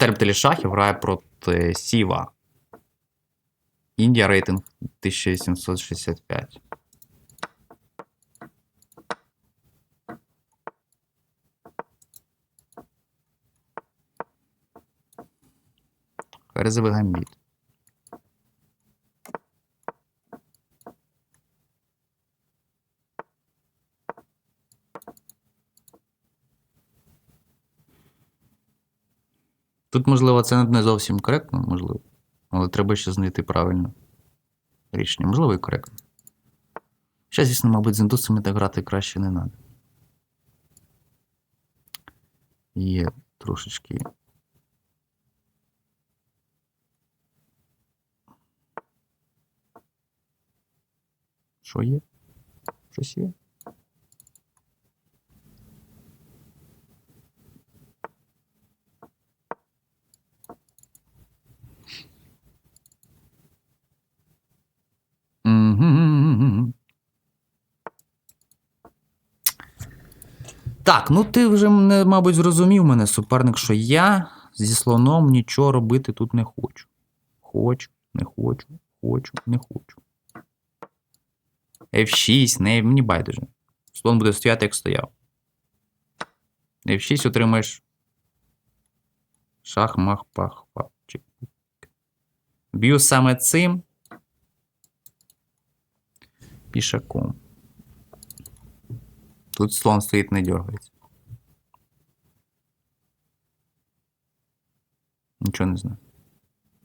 любителі Телішахів грає проти Сіва. Індія рейтинг 1865. Резовий гамбіт. Тут, можливо, це не зовсім коректно, можливо. Але треба ще знайти правильно рішення. Можливо, і коректно. Ще, звісно, мабуть, з індусами так грати краще не треба. Є трошечки. Що є? Щось є? Так, ну ти вже, мабуть, зрозумів мене, суперник, що я зі слоном нічого робити тут не хочу. Хочу, не хочу, хочу, не хочу. F6, не, мені байдуже. Слон буде стояти, як стояв. F6 отримаєш. Шах, мах, пах, пах. Б'ю саме цим. Пішаком. Тут слон стоит, не дергается. Ничего не знаю.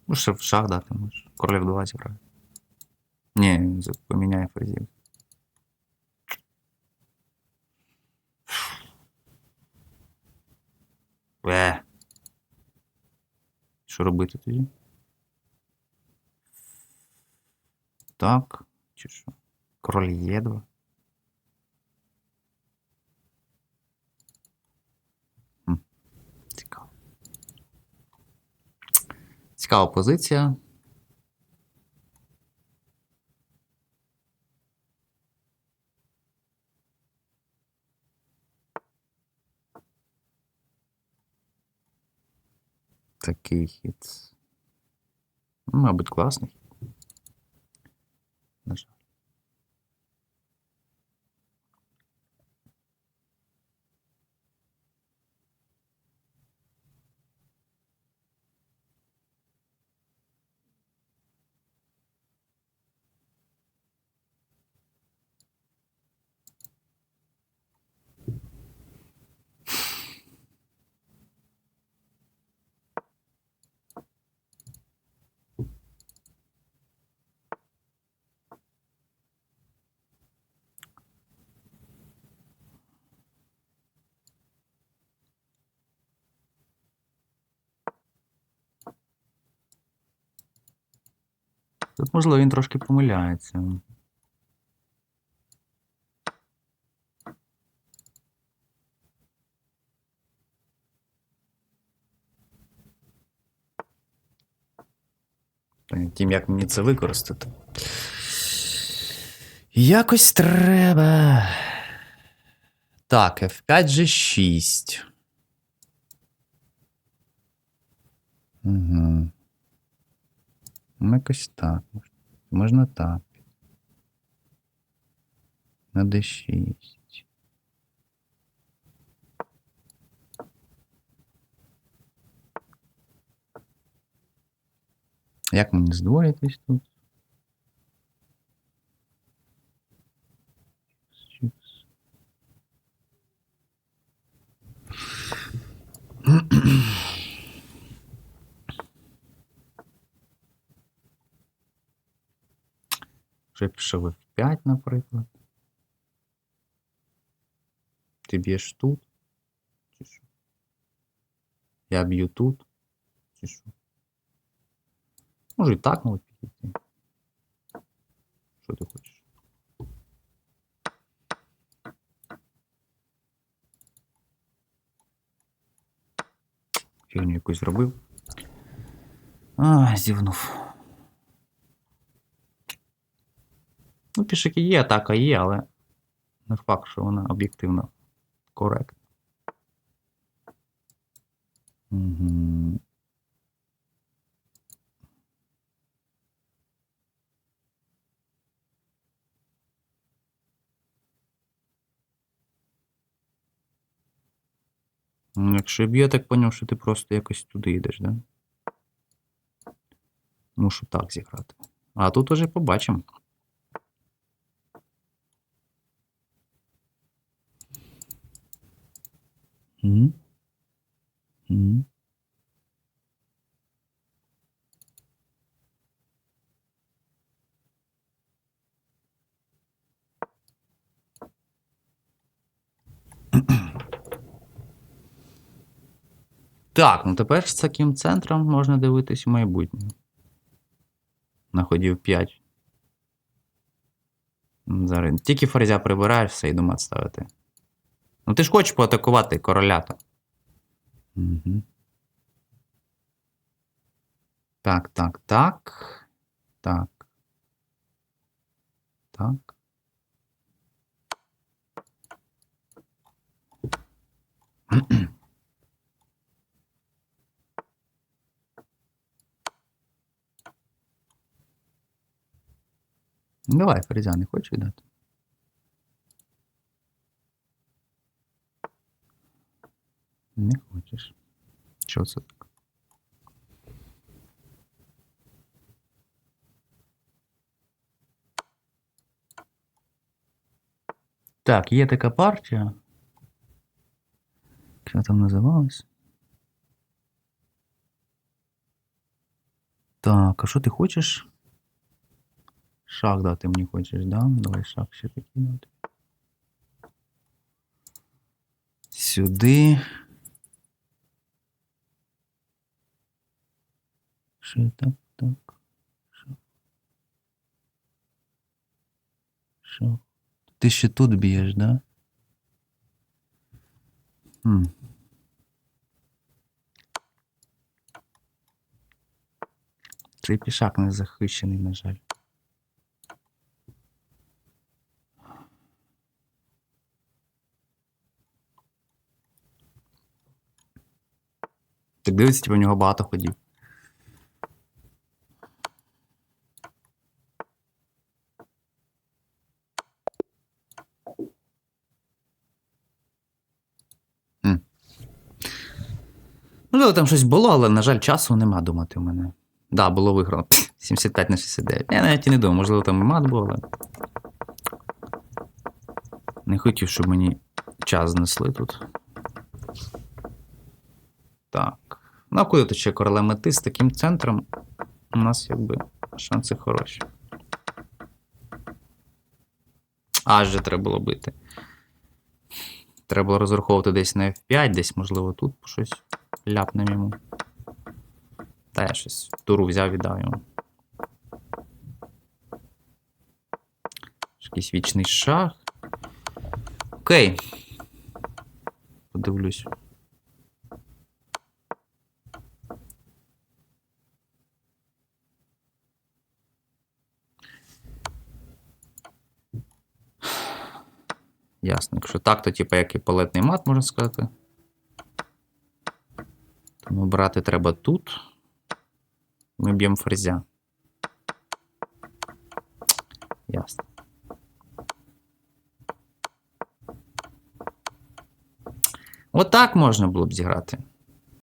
Ну, ще в шах дати можеш. Королів 2 зіграє. Типа. Не, поміняє фразів. Э. Что робити тоді? Так, чи що? Король Е2. Цікава позиція. Такий хід. Ну, Мабуть, класний. Тут, можливо, він трошки помиляється. Тим, як мені це використати. Якось треба. Так, F5 G6. Угу. Ну, якось так. мож- Можна так. На D6. Як мені здвоїтись тут? Вже пішов F5, наприклад. Ти б'єш тут. Чи що? Я б'ю тут. Чи що? Може і так можуть підійти. Що ти хочеш? Фігню якусь зробив. А, зівнув. Ну, пішики є, атака є, але не факт, що вона об'єктивно коректна. Угу. Якщо б'є, я так поняв, що ти просто якось туди йдеш, да? Мушу так зіграти. А тут уже побачимо. Так, ну тепер з таким центром можна дивитись у майбутнє. На ходів 5. Зараз. Тільки ферзя прибираєш, все, йду мат ставити. Ну ти ж хочеш поатакувати королята. Угу. Так, так, так. Так. Так. Давай, ферзя, не хочеш віддати? Не хочеш. Що це так? Так, є така партія. Як вона там називалась? Так, а що ти хочеш? Шах дати мені хочеш, да? Давай шах ще такий дати. Сюди. Ще так, так. Шах. Шах. Ти ще тут б'єш, да? Хм. Цей пішак не захищений, на жаль. Так дивиться, типу, в нього багато ходів. Можливо, там щось було, але, на жаль, часу нема думати у мене. Да, було виграно. 75 на 69. Я навіть і не думав, можливо, там і мат був, але. Не хотів, щоб мені час знесли тут. Так. Ну, а тут ще королем мети з таким центром? У нас якби шанси хороші. Аж же треба було бити. Треба було розраховувати десь на F5, десь, можливо, тут щось ляпнем йому. Та я щось туру взяв і дав йому. Якийсь вічний шах. Окей. Подивлюсь. Ясно. Якщо так, то типу як і палетний мат, можна сказати. Тому брати треба тут. Ми б'ємо ферзя. Ясно. Отак можна було б зіграти.